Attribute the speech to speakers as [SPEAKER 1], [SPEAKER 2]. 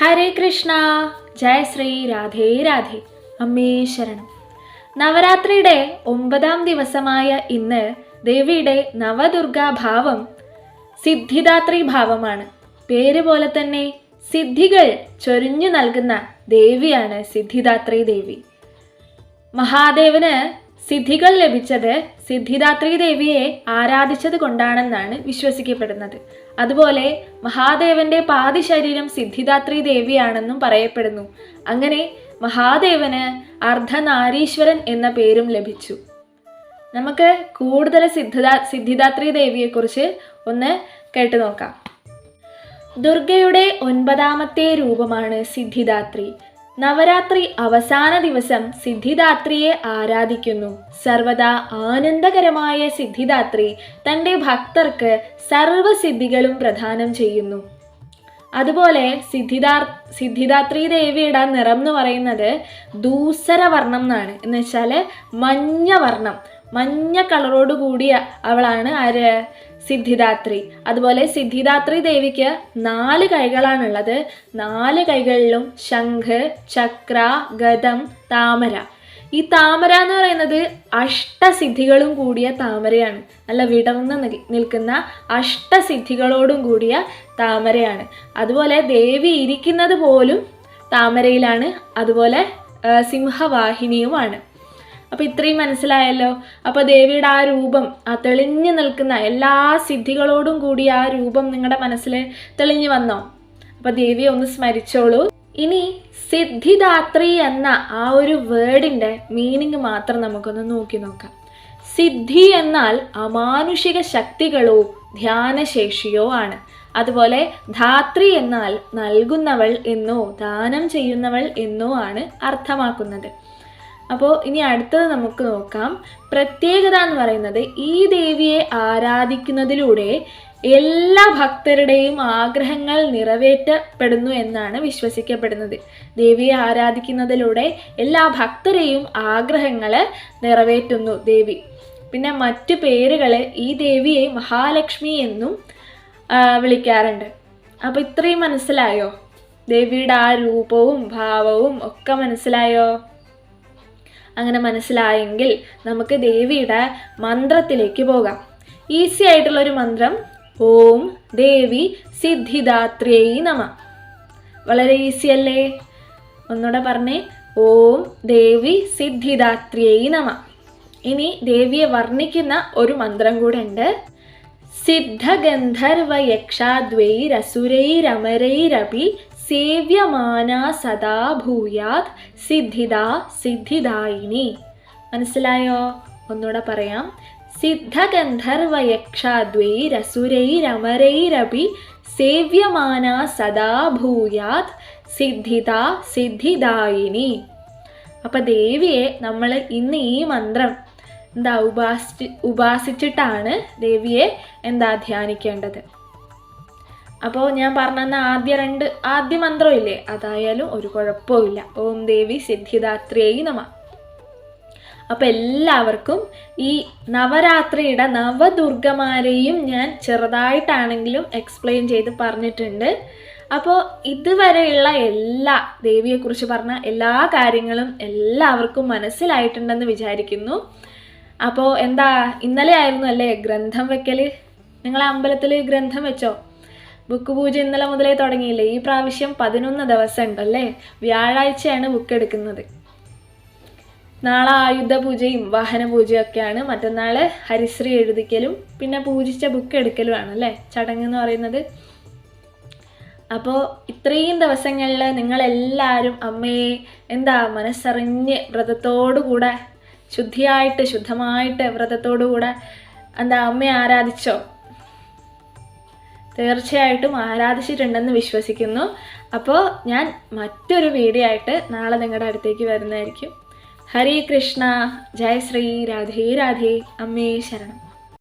[SPEAKER 1] ഹരേ കൃഷ്ണ. ജയ ശ്രീ രാധേ രാധേ. അമ്മേ ശരണം. നവരാത്രിയുടെ ഒമ്പതാം ദിവസമായ ഇന്ന് ദേവിയുടെ നവദുർഗാ ഭാവം സിദ്ധിദാത്രി ഭാവമാണ്. പേര് പോലെ തന്നെ സിദ്ധികൾ ചൊരിഞ്ഞു നൽകുന്ന ദേവിയാണ് സിദ്ധിദാത്രി ദേവി. മഹാദേവന് സിദ്ധികൾ ലഭിച്ചത് സിദ്ധിദാത്രി ദേവിയെ ആരാധിച്ചത് കൊണ്ടാണെന്നാണ് വിശ്വസിക്കപ്പെടുന്നത്. അതുപോലെ മഹാദേവന്റെ പാതി ശരീരം സിദ്ധിദാത്രി ദേവിയാണെന്നും പറയപ്പെടുന്നു. അങ്ങനെ മഹാദേവന് അർദ്ധനാരീശ്വരൻ എന്ന പേരും ലഭിച്ചു. നമുക്ക് കൂടുതൽ സിദ്ധിദാ സിദ്ധിദാത്രി ദേവിയെക്കുറിച്ച് ഒന്ന് കേട്ടു നോക്കാം. ദുർഗയുടെ ഒൻപതാമത്തെ രൂപമാണ് സിദ്ധിദാത്രി. നവരാത്രി അവസാന ദിവസം സിദ്ധിദാത്രിയെ ആരാധിക്കുന്നു. സർവദാ ആനന്ദകരമായ സിദ്ധിദാത്രി തന്റെ ഭക്തർക്ക് സർവസിദ്ധികളും പ്രദാനം ചെയ്യുന്നു. അതുപോലെ സിദ്ധിദാർ സിദ്ധിദാത്രി ദേവിയുടെ നിറം എന്ന് പറയുന്നത് ദൂസര വർണം എന്നാണ്. എന്ന് വെച്ചാൽ മഞ്ഞ വർണം മഞ്ഞ കളറോട് കൂടിയ അവളാണ് ആര്? സിദ്ധിദാത്രി. അതുപോലെ സിദ്ധിദാത്രി ദേവിക്ക് നാല് കൈകളാണുള്ളത്. നാല് കൈകളിലും ശംഖ് ചക്ര ഗതം താമര. ഈ താമര എന്ന് പറയുന്നത് അഷ്ടസിദ്ധികളും കൂടിയ താമരയാണ്. നല്ല വിടർന്ന് നിൽക്കുന്ന അഷ്ടസിദ്ധികളോടും കൂടിയ താമരയാണ്. അതുപോലെ ദേവി ഇരിക്കുന്നത് പോലും താമരയിലാണ്. അതുപോലെ സിംഹവാഹിനിയുമാണ്. അപ്പോൾ ഇത്രയും മനസ്സിലായല്ലോ. അപ്പോൾ ദേവിയുടെ ആ രൂപം ആ തെളിഞ്ഞു നിൽക്കുന്ന എല്ലാ സിദ്ധികളോടും കൂടി ആ രൂപം നിങ്ങളുടെ മനസ്സിൽ തെളിഞ്ഞു വന്നോ? അപ്പോൾ ദേവിയെ ഒന്ന് സ്മരിച്ചോളൂ. ഇനി സിദ്ധിദാത്രി എന്ന ആ ഒരു വേർഡിന്റെ മീനിങ് മാത്രം നമുക്കൊന്ന് നോക്കി നോക്കാം. സിദ്ധി എന്നാൽ അമാനുഷിക ശക്തികളോ ധ്യാനശേഷിയോ ആണ്. അതുപോലെ ധാത്രി എന്നാൽ നൽകുന്നവൾ എന്നോ ദാനം ചെയ്യുന്നവൾ എന്നോ ആണ് അർത്ഥമാക്കുന്നത്. അപ്പോൾ ഇനി അടുത്തത് നമുക്ക് നോക്കാം. പ്രത്യേകത എന്ന് പറയുന്നത് ഈ ദേവിയെ ആരാധിക്കുന്നതിലൂടെ എല്ലാ ഭക്തരുടെയും ആഗ്രഹങ്ങൾ നിറവേറ്റപ്പെടുന്നു എന്നാണ് വിശ്വസിക്കപ്പെടുന്നത്. ദേവിയെ ആരാധിക്കുന്നതിലൂടെ എല്ലാ ഭക്തരെയും ആഗ്രഹങ്ങൾ നിറവേറ്റുന്നു ദേവി. പിന്നെ മറ്റു പേരുകൾ ഈ ദേവിയെ മഹാലക്ഷ്മി എന്നും വിളിക്കാറുണ്ട്. അപ്പോൾ ഇത്രയും മനസ്സിലായോ? ദേവിയുടെ ആ രൂപവും ഭാവവും ഒക്കെ മനസ്സിലായോ? അങ്ങനെ മനസ്സിലായെങ്കിൽ നമുക്ക് ദേവിയുടെ മന്ത്രത്തിലേക്ക് പോകാം. ഈസി ആയിട്ടുള്ള ഒരു മന്ത്രം ഓം ദേവി സിദ്ധിദാത്രേ നമ. വളരെ ഈസി അല്ലേ? ഒന്നുകൂടെ പറഞ്ഞേ ഓം ദേവി സിദ്ധിദാത്രേ നമ. ഇനി ദേവിയെ വർണിക്കുന്ന ഒരു മന്ത്രം കൂടെ ഉണ്ട് സിദ്ധഗന്ധർവയക്ഷാദ്വൈരസുരൈരമരൈരപി സേവ്യമാന സദാ ഭൂയാത് സിദ്ധിത സിദ്ധിദായിനി. മനസ്സിലായോ? ഒന്നുകൂടെ പറയാം. സിദ്ധഗന്ധർവയക്ഷാദ്വൈരസുരൈരമരൈരപി സേവ്യമാന സദാ ഭൂയാത് സിദ്ധിത സിദ്ധിദായിനി. അപ്പം ദേവിയെ നമ്മൾ ഇന്ന് ഈ മന്ത്രം എന്താ ഉപാസി ഉപാസിച്ചിട്ടാണ് ദേവിയെ എന്താ ധ്യാനിക്കേണ്ടത്? അപ്പോൾ ഞാൻ പറഞ്ഞ ആദ്യ രണ്ട് ആദ്യ മന്ത്രം ഇല്ലേ അതായാലും ഒരു കുഴപ്പമില്ല ഓം ദേവി സിദ്ധിദാത്രിയായി നമ. അപ്പോൾ എല്ലാവർക്കും ഈ നവരാത്രിയുടെ നവദുർഗമാരെയും ഞാൻ ചെറുതായിട്ടാണെങ്കിലും എക്സ്പ്ലെയിൻ ചെയ്ത് പറഞ്ഞിട്ടുണ്ട്. അപ്പോൾ ഇതുവരെയുള്ള എല്ലാ ദേവിയെക്കുറിച്ച് പറഞ്ഞ എല്ലാ കാര്യങ്ങളും എല്ലാവർക്കും മനസ്സിലായിട്ടുണ്ടെന്ന് വിചാരിക്കുന്നു. അപ്പോൾ എന്താ ഇന്നലെ ആയിരുന്നു അല്ലേ ഗ്രന്ഥം വെക്കൽ നിങ്ങളെ അമ്പലത്തിൽ ഗ്രന്ഥം വെച്ചോ? ബുക്ക് പൂജ ഇന്നലെ മുതലേ തുടങ്ങിയില്ലേ? ഈ പ്രാവശ്യം പതിനൊന്ന് ദിവസം ഉണ്ടല്ലേ വ്യാഴാഴ്ചയാണ് ബുക്ക് എടുക്കുന്നത്. നാളെ ആയുധ പൂജയും വാഹന പൂജയും ഒക്കെയാണ്. മറ്റന്നാൾ ഹരിശ്രീ എഴുതിക്കലും പിന്നെ പൂജിച്ച ബുക്ക് എടുക്കലുമാണ് അല്ലേ? ചടങ്ങ് എന്ന് പറയുന്നത്. അപ്പോൾ ഇത്രയും ദിവസങ്ങളിൽ നിങ്ങളെല്ലാവരും അമ്മയെ എന്താ മനസ്സറിഞ്ഞ് വ്രതത്തോടു കൂടെ ശുദ്ധിയായിട്ട് ശുദ്ധമായിട്ട് വ്രതത്തോടു കൂടെ എന്താ അമ്മയെ ആരാധിച്ചോ? തീർച്ചയായിട്ടും ആരാധിച്ചിട്ടുണ്ടെന്ന് വിശ്വസിക്കുന്നു. അപ്പോൾ ഞാൻ മറ്റൊരു വീഡിയോ ആയിട്ട് നാളെ നിങ്ങളുടെ അടുത്തേക്ക് വരുന്നതായിരിക്കും. ഹരി കൃഷ്ണ. ജയ ശ്രീ. രാധേ രാധേ. അമ്മേ ശരണം.